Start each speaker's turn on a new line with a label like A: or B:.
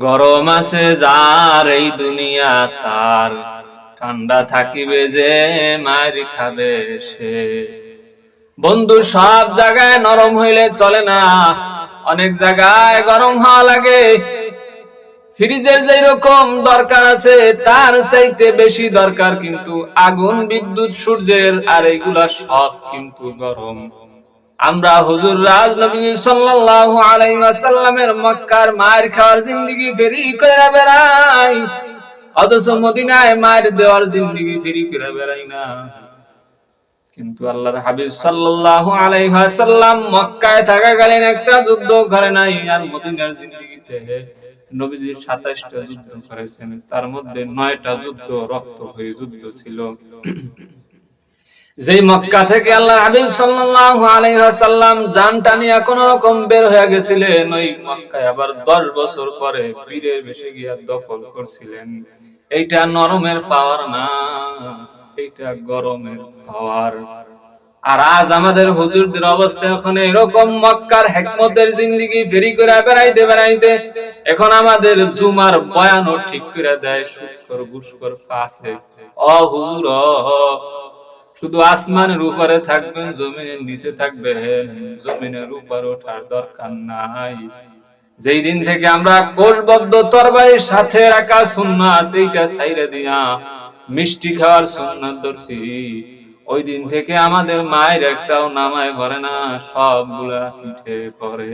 A: গরম আছে যার, এই দুনিয়া তার। ঠান্ডা থাকিবে যে, মার খাবে সে। বন্ধু, সব জায়গায় নরম হইলে চলে না। অনেক জায়গায় গরম হওয়া লাগে। ফ্রিজের যে রকম দরকার আছে, তার চাইতে বেশি দরকার কিন্তু আগুন, বিদ্যুৎ, সূর্যের, আর এইগুলা সব কিন্তু গরম। আমরা হুজুর রাজ নবী সাল্লাল্লাহু আলাইহি ওয়াসাল্লামের মক্কার মায়ের খাওয়ার জিন্দেগি ফেরি করে বেড়াই। অথচ মদিনায় মায়ের দেওয়ার জিন্দেগি ফেরি করে বেড়াই না। কিন্তু আল্লাহর হাবিব সাল্লাল্লাহু আলাইহি ওয়াসাল্লাম মক্কায় থাকাকালীন একটা যুদ্ধ করে নাই আর মদিনার জিন্দেগিতে নবীজি 27টা যুদ্ধ করেছেন। তার মধ্যে 9টা যুদ্ধ রক্ত হয়ে যুদ্ধ ছিল। যেই মক্কা থেকে আল্লাহ হাবিব সাল্লাল্লাহু আলাইহি ওয়াসাল্লাম জানটা নিয়ে কোন রকম বের হয়ে গেছিলেন, ওই মক্কায় আবার 10 বছর পরে পীরের বেশে গিয়া দখল করছিলেন। এইটা নরমের পাওয়ার না, এইটা গরমের পাওয়ার। আর আজ আমাদের হুজুরদের অবস্থা এখন এরকম, মক্কার হেকমতের জিন্দিগি ফেরি করে বেড়াইতে বেড়াইতে এখন আমাদের জুমার বয়ানও ঠিক করে দেয় শুকর গুসকর ফাঁসে। অ হুজুর শুধু আসমানের উপরে থাকবেন, জমিনের নিচে থাকবেন, জমিনের উপর ওঠার দরকার নাই। যেই দিন থেকে আমরা কোষবদ্ধ তরবারির সাথে রাখা সুন্নাত, এইটা ছাইরে দিয়া মিষ্টি খাওয়ার সুন্নাত ধরছি। ওই দিন থেকে আমাদের মায়ের একটাও নামায় ভরে না, সবগুলা পিঠে পরে